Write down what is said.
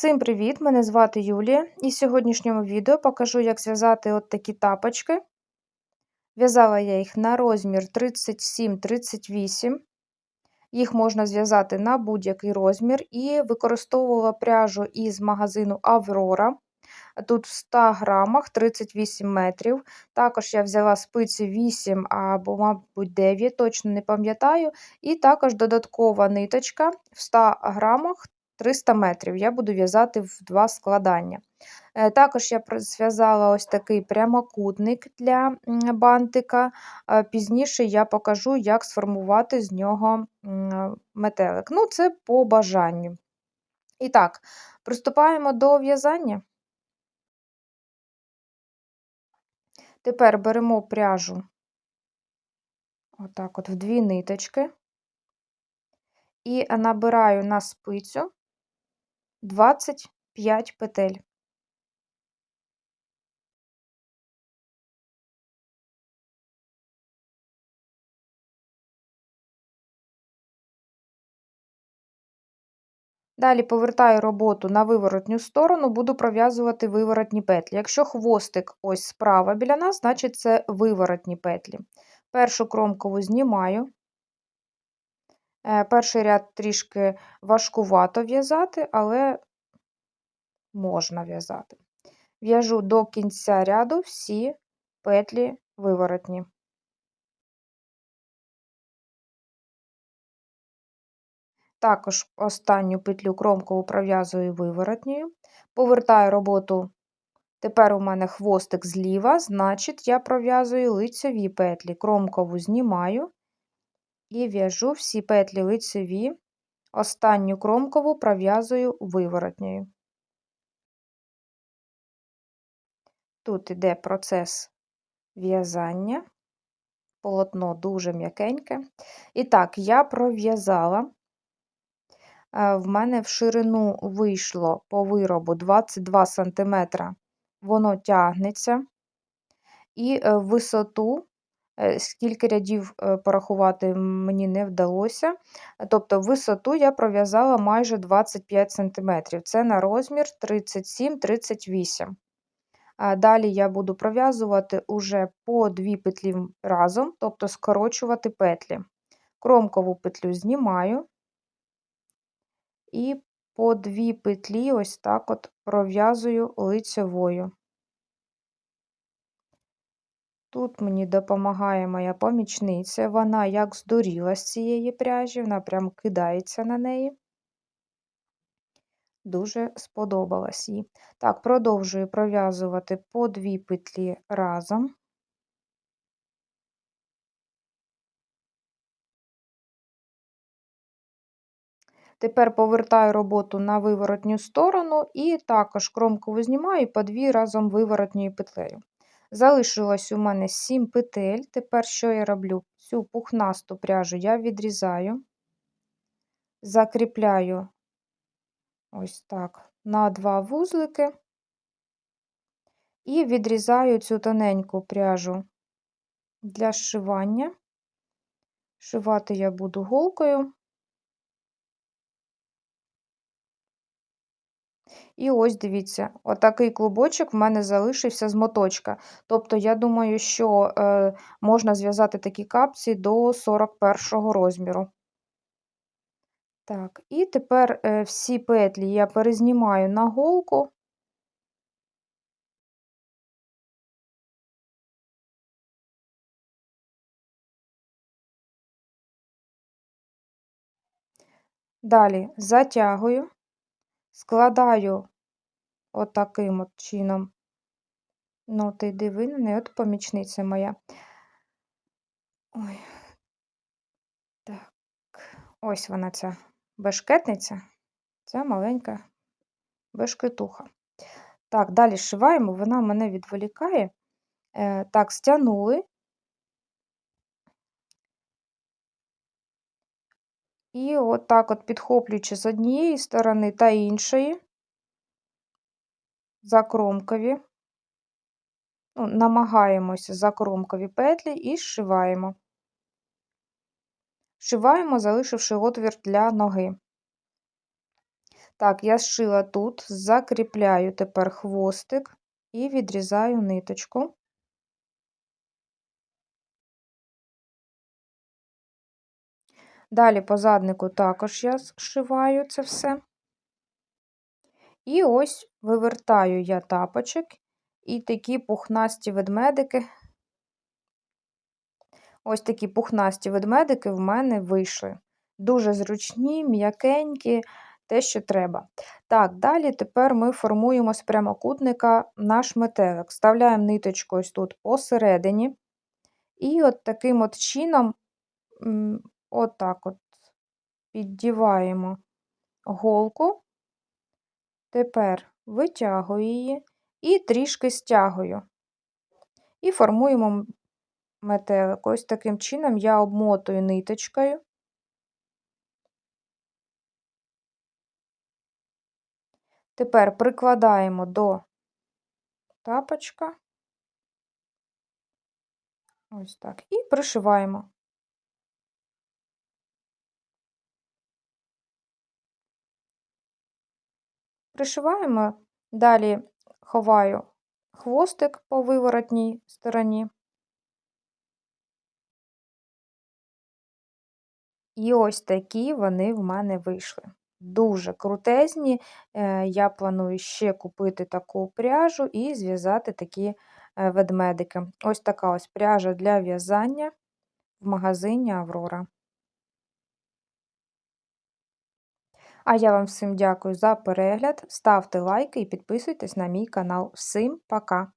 Всім привіт! Мене звати Юлія, і в сьогоднішньому відео покажу, як зв'язати от такі тапочки. В'язала я їх на розмір 37-38. Їх можна зв'язати на будь-який розмір, і використовувала пряжу із магазину Аврора. Тут в 100 грамах 38 метрів. Також я взяла спиці 8 або, мабуть, 9, точно не пам'ятаю. І також додаткова ниточка в 100 грамах 300 метрів. Я буду в'язати в два складання. Е, також я зв'язала ось такий прямокутник для бантика. Е, пізніше я покажу, як сформувати з нього метелик. Ну, це по бажанню. І так, приступаємо до в'язання. Тепер беремо пряжу отак от в дві ниточки і набираю на спицю 25 петель. Далі повертаю роботу на виворотню сторону, буду пров'язувати виворотні петлі. Якщо хвостик ось справа біля нас, значить це виворотні петлі. Першу кромкову знімаю. Е, перший ряд трішки важкувато в'язати, але можна в'язати. В'яжу до кінця ряду всі петлі виворотні. Також останню петлю кромкову пров'язую виворотньою, повертаю роботу. Тепер у мене хвостик зліва, значить, я пров'язую лицеві петлі. Кромкову знімаю і в'яжу всі петлі лицеві, останню кромкову пров'язую виворотньою. Тут іде процес в'язання, полотно дуже м'якеньке. І так, я пров'язала Е, в мене в ширину вийшло по виробу 22 см, воно тягнеться. І е, висоту, скільки рядів порахувати мені не вдалося. Тобто висоту я пров'язала майже 25 см. Це на розмір 37-38 Далі я буду пров'язувати уже по дві петлі разом, тобто скорочувати петлі. Кромкову петлю знімаю і по дві петлі ось так от пров'язую лицевою. Тут мені допомагає моя помічниця, вона як здуріла з цієї пряжі, вона прям кидається на неї. Дуже сподобалась їй. Так, продовжую пров'язувати по дві петлі разом. Тепер повертаю роботу на виворотню сторону і також кромкову знімаю по дві разом виворотньою петлею. Залишилось у мене 7 петель. Тепер що я роблю? Цю пухнасту пряжу я відрізаю, закріпляю ось так на два вузлики і відрізаю цю тоненьку пряжу для зшивання. Шивати я буду голкою. І ось дивіться, отакий клубочок в мене залишився з моточка. Тобто, я думаю, що е, можна зв'язати такі капці до 41 розміру. Так, і тепер е, всі петлі я перезнімаю на голку. Далі затягую, складаю отаким от, чином. Ну, ти диви неї, от помічниця моя. Ой. Так, ось вона ця бешкетниця, ця маленька бешкетуха. Так, далі зшиваємо, вона мене відволікає. Е, Так, стягнули. І отак от підхоплюючи з однієї сторони та іншої, закромкові, ну, намагаємося закромкові петлі і зшиваємо. Зшиваємо, залишивши отвір для ноги. Так, я зшила тут, закріпляю тепер хвостик і відрізаю ниточку. Далі по заднику також я зшиваю це все. І ось вивертаю я тапочок, і такі пухнасті ведмедики. Ось такі пухнасті ведмедики в мене вийшли. Дуже зручні, м'якенькі, те, що треба. Так, далі тепер ми формуємо з прямокутника наш метелик. Вставляємо ниточку ось тут посередині. І от таким от чином, отак от піддіваємо голку. Тепер витягую її і трішки стягую. І формуємо метелик. Ось таким чином я обмотую ниточкою. Тепер прикладаємо до тапочка. Ось так. І пришиваємо. Пришиваємо, далі ховаю хвостик по виворотній стороні. І ось такі вони в мене вийшли. Дуже крутезні. Е, я планую ще купити таку пряжу і зв'язати такі е, ведмедики. Ось така ось пряжа для в'язання в магазині Аврора. А я вам всім дякую за перегляд. Ставте лайки і підписуйтесь на мій канал. Всім пока!